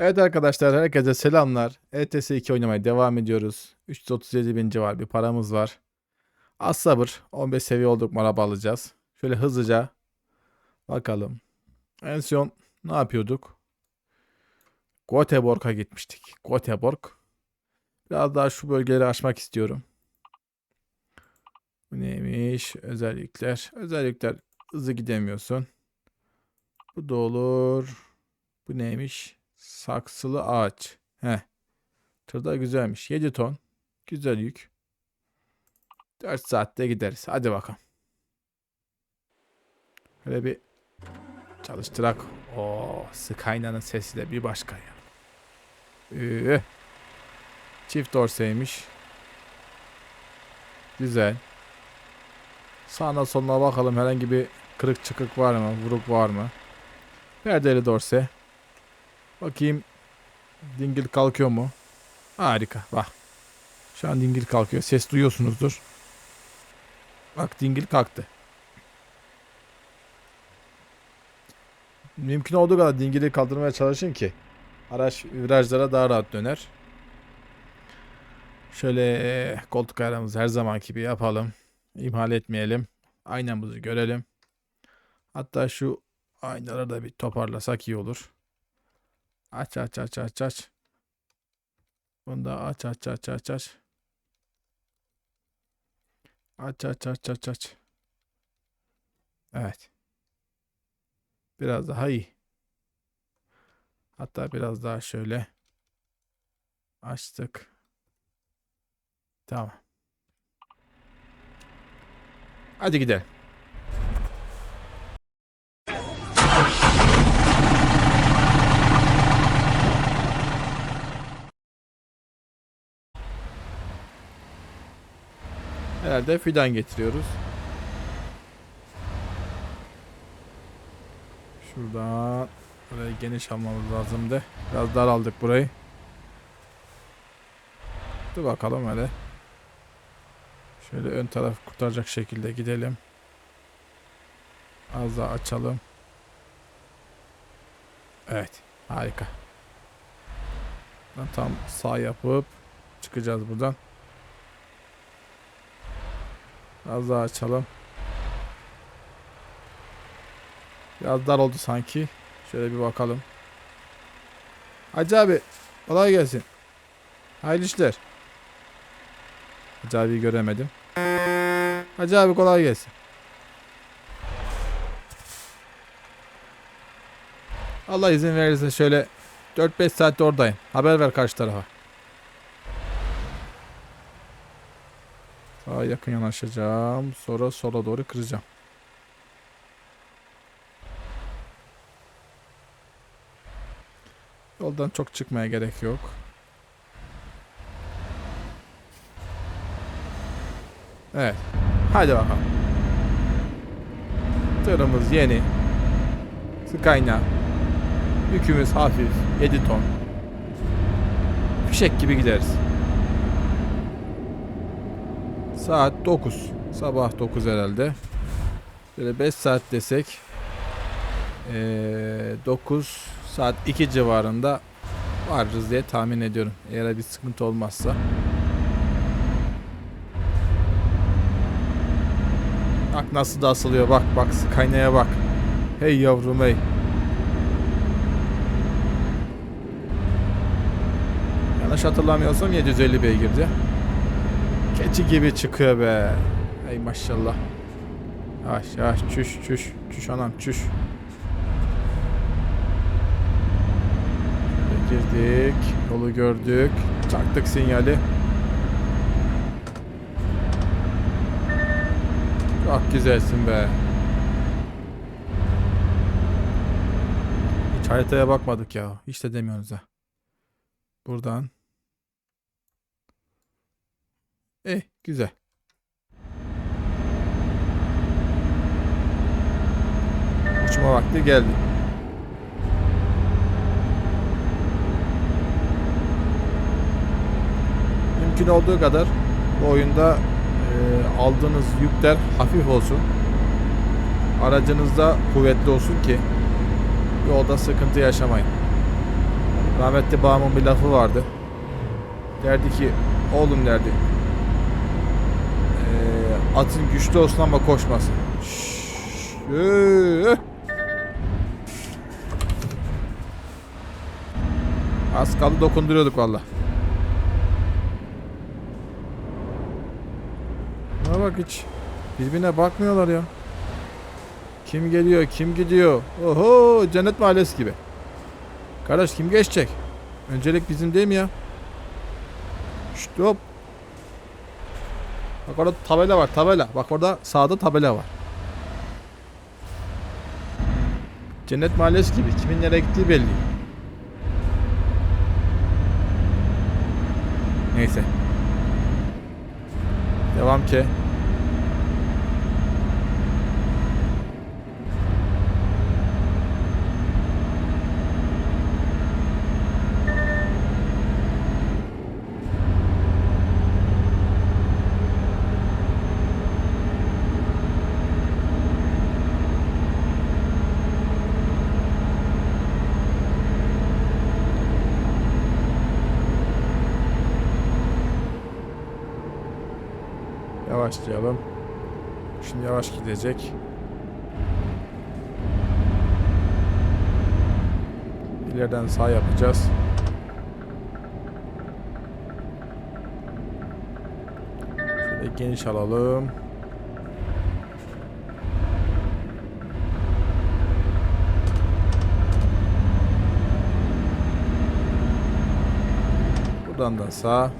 Evet arkadaşlar herkese selamlar. ETS 2 oynamaya devam ediyoruz. 337 bin civar bir paramız var. Az sabır. 15 seviye olduk mu alacağız. Şöyle hızlıca bakalım. En son ne yapıyorduk? Göteborg'a gitmiştik. Göteborg. Biraz daha şu bölgeleri açmak istiyorum. Bu neymiş? Özellikler. Özellikler hızlı gidemiyorsun. Bu da olur. Bu neymiş? Saksılı ağaç. Heh. Tırda güzelmiş. 7 ton. Güzel yük. 4 saatte gideriz. Hadi bakalım. Böyle bir çalıştırak. O Skyline'ın sesi de bir başka ya. Üh. Çift dorseymiş. Güzel. Sağına soluna bakalım herhangi bir kırık çıkık var mı? Vuruk var mı? Perdeli dorse. Bakayım dingil kalkıyor mu? Harika bak. Şu an dingil kalkıyor. Ses duyuyorsunuzdur. Bak dingil kalktı. Mümkün olduğu kadar dingili kaldırmaya çalışın ki araç virajlara daha rahat döner. Şöyle eh, koltuk ayarımızı her zamanki gibi yapalım. İhmal etmeyelim. Aynamızı görelim. Hatta şu aynaları da bir toparlasak iyi olur. Aç aç aç aç aç. Bunu da aç aç aç aç aç. Aç aç aç aç aç. Evet. Biraz daha iyi. Hatta biraz daha şöyle açtık. Tamam. Hadi gidelim. Herhalde fidan getiriyoruz. Şuradan burayı geniş almamız lazımdı. Biraz daraldık burayı. Dur bakalım hele. Şöyle ön taraf kurtaracak şekilde gidelim. Az daha açalım. Evet. Harika. Tam sağ yapıp çıkacağız buradan. Biraz daha açalım. Biraz dar oldu sanki. Şöyle bir bakalım. Hacı abi kolay gelsin. Hayırlı işler. Hacı abiyi göremedim. Hacı abi kolay gelsin. Allah izin verirse şöyle 4-5 saatte oradayım. Haber ver karşı tarafa. Sağa yakın yanaşacağım. Sonra sola doğru kıracağım. Yoldan çok çıkmaya gerek yok. Evet. Hadi bakalım. Tırımız yeni. Skyna. Yükümüz hafif. 7 ton. Fişek gibi gideriz. Saat 9. Sabah 9 herhalde. Böyle 5 saat desek. Ee, 9 saat 2 civarında varırız diye tahmin ediyorum. Eğer bir sıkıntı olmazsa. Bak nasıl da asılıyor bak bak kaynaya bak. Hey yavrum hey. Yanlış hatırlamıyorsam 750 beygirdi. Keçi gibi çıkıyor be. Ey maşallah. Yavaş yavaş çüş çüş. Çüş anam çüş. Girdik. Yolu gördük. Çaktık sinyali. Çok güzelsin be. Hiç haritaya bakmadık ya. Hiç de demiyoruz ha. Buradan. Eh güzel. Uçma vakti geldi. Mümkün olduğu kadar bu oyunda e, aldığınız yükler hafif olsun. Aracınız da kuvvetli olsun ki yolda sıkıntı yaşamayın. Rahmetli babamın bir lafı vardı. Derdi ki oğlum derdi. "Eee, atın güçlü olsun ama koşmasın. Az kaldı dokunduruyorduk valla. Buna bak hiç. Birbirine bakmıyorlar ya. Kim geliyor, kim gidiyor? Oho, cennet mahallesi gibi. Kardeş kim geçecek? Öncelik bizim değil mi ya? Şşt. Bak orada tabela var, tabela. Bak orada sağda tabela var. Cennet mahallesi gibi. Kimin nereye gittiği belli. Neyse. Devam ki. Yavaşlayalım. Şimdi yavaş gidecek. İleriden sağ yapacağız. Şöyle geniş alalım. Buradan da sağ.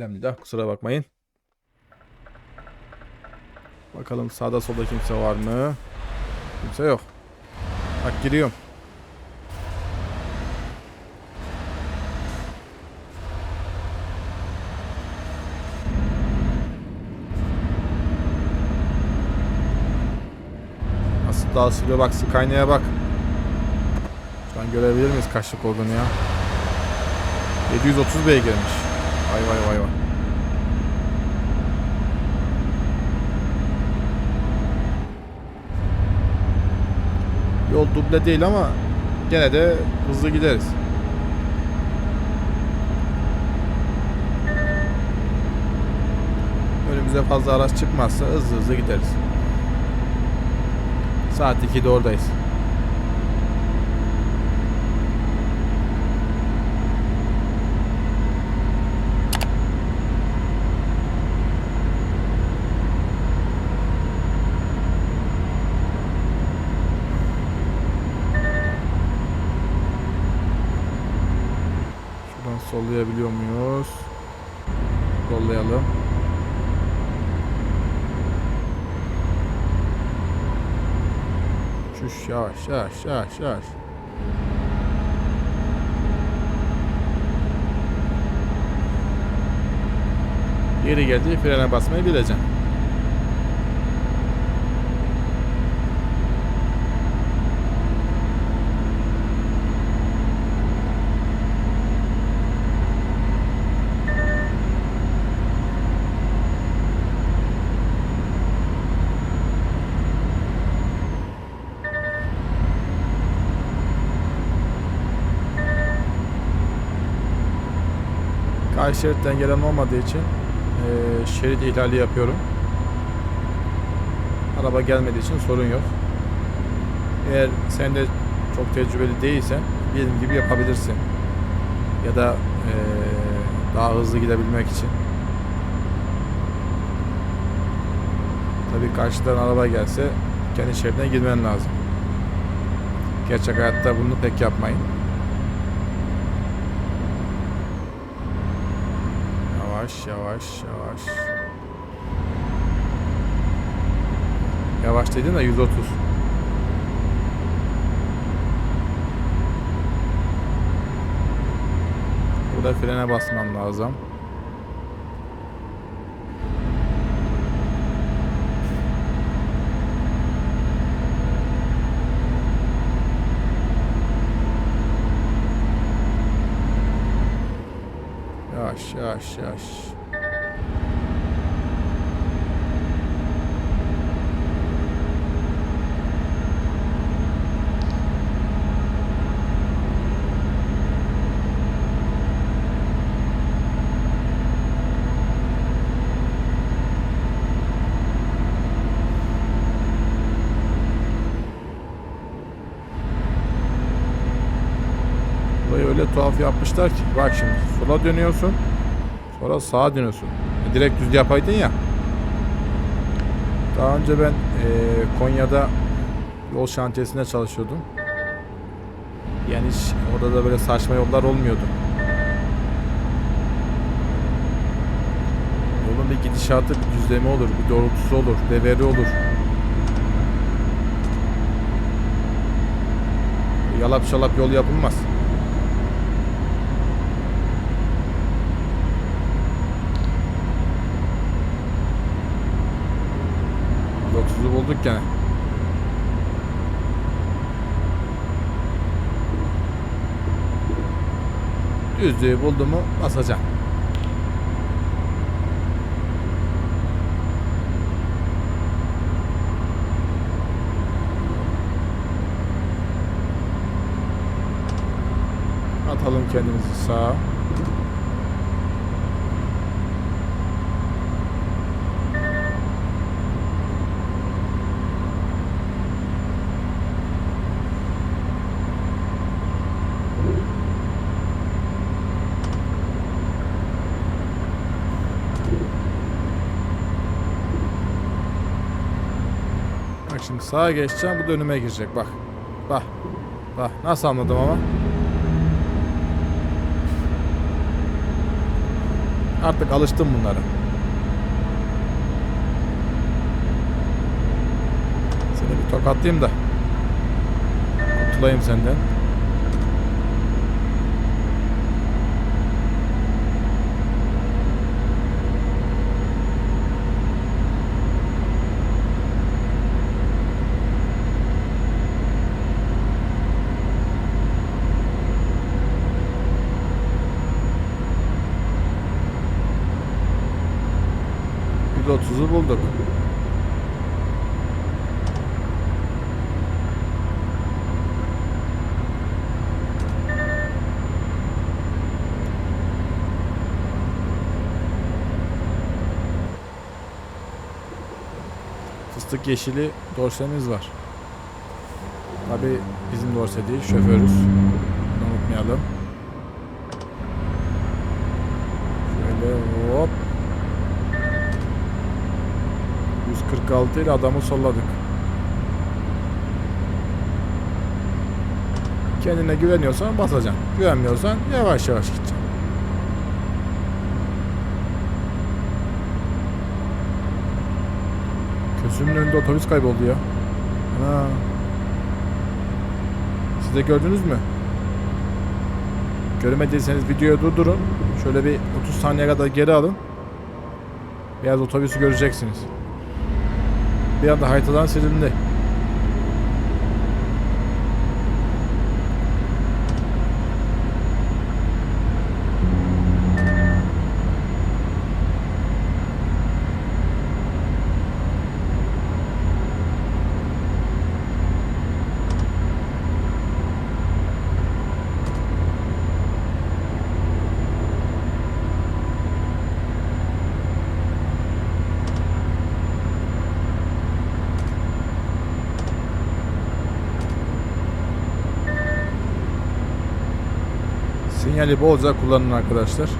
Elhamdülillah kusura bakmayın. Bakalım sağda solda kimse var mı? Kimse yok. Bak giriyorum. Nasıl daha sürüyor bak su kaynaya bak. Şu an görebilir miyiz kaçlık olduğunu ya? 730 beygirmiş. Vay vay vay vay. Yol duble değil ama gene de hızlı gideriz. Önümüze fazla araç çıkmazsa hızlı hızlı gideriz. Saat 2'de oradayız. Şuradan sollayabiliyor muyuz? Sollayalım. Şuş yavaş yavaş yavaş yavaş. Yeri geldi frene basmayı bileceksin. Karşı şeritten gelen olmadığı için eee, şerit ihlali yapıyorum. Araba gelmediği için sorun yok. Eğer sen de çok tecrübeli değilsen benim gibi yapabilirsin. Ya da eee, daha hızlı gidebilmek için. Tabii karşıdan araba gelse kendi şeridine girmen lazım. Gerçek hayatta bunu pek yapmayın. Yavaş yavaş yavaş. Yavaş dedin de 130. Burada frene basmam lazım. Yavaş yavaş yavaş. Yapmışlar ki. Bak şimdi sola dönüyorsun. Sonra sağa dönüyorsun. E, direkt düz yapaydın ya. Daha önce ben eee, Konya'da yol şantiyesinde çalışıyordum. Yani hiç orada da böyle saçma yollar olmuyordu. Yolun bir gidişatı, bir düzlemi olur, bir doğrultusu olur, deveri olur. Yalap şalap yol yapılmaz. Yoksuzu bulduk gene. Düzlüğü buldu mu basacağım. Atalım kendimizi sağa. Bak şimdi sağa geçeceğim bu da önüme girecek bak. Bak. Bak nasıl anladım ama. Artık alıştım bunlara. Seni bir tokatlayayım da. Kurtulayım senden. %30'u bulduk. Fıstık yeşili dorsemiz var. Tabi bizim dorse değil, şoförüz. Bunu unutmayalım. Şöyle hop. 146 ile adamı solladık. Kendine güveniyorsan basacaksın. Güvenmiyorsan yavaş yavaş gideceksin. Közümün önünde otobüs kayboldu ya. Ha. Siz de gördünüz mü? Görmediyseniz videoyu durdurun. Şöyle bir 30 saniye kadar geri alın. Beyaz otobüsü göreceksiniz. Bir anda haritadan silindi. Sinyali bolca kullanın arkadaşlar.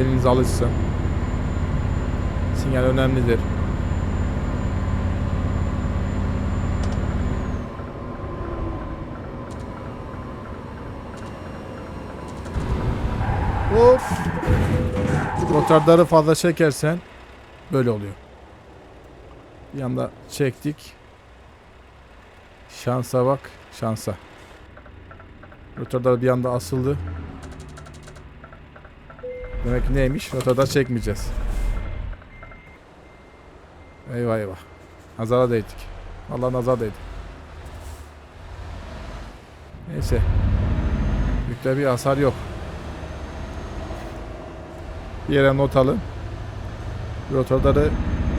Eliniz alışsın. Sinyal önemlidir. Hop. Rotarları fazla çekersen böyle oluyor. Bir anda çektik. Şansa bak, şansa. Rotordar bir anda asıldı. Demek ki neymiş? Rotordar çekmeyeceğiz. Eyvah eyvah. Nazara değdik. Allah nazar değdi. Neyse. Yükte bir hasar yok. Bir yere not alın. Rotorları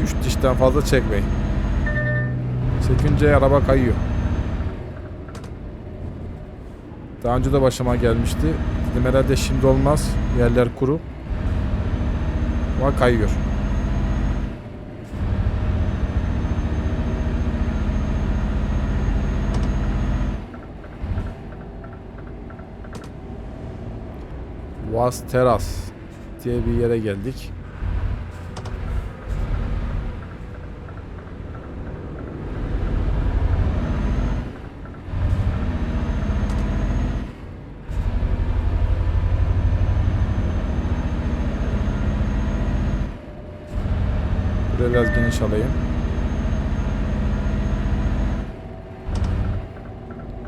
3 dişten fazla çekmeyin. Çekince araba kayıyor. Daha önce de başıma gelmişti. Dedim herhalde şimdi olmaz. Yerler kuru. Ama kayıyor. Vaz Teras diye bir yere geldik. Buraya biraz geniş alayım.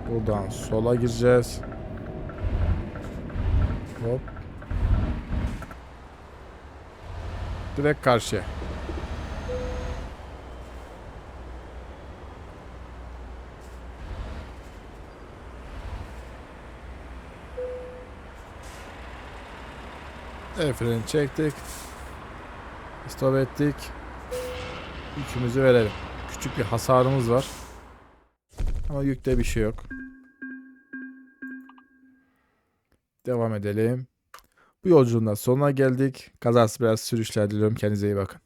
Buradan sola gireceğiz. Hop. Direkt karşıya. El freni çektik. Stop ettik. Yükümüzü verelim. Küçük bir hasarımız var. Ama yükte bir şey yok. Devam edelim. Bu yolculuğun da sonuna geldik. Kazası biraz sürüşler diliyorum. Kendinize iyi bakın.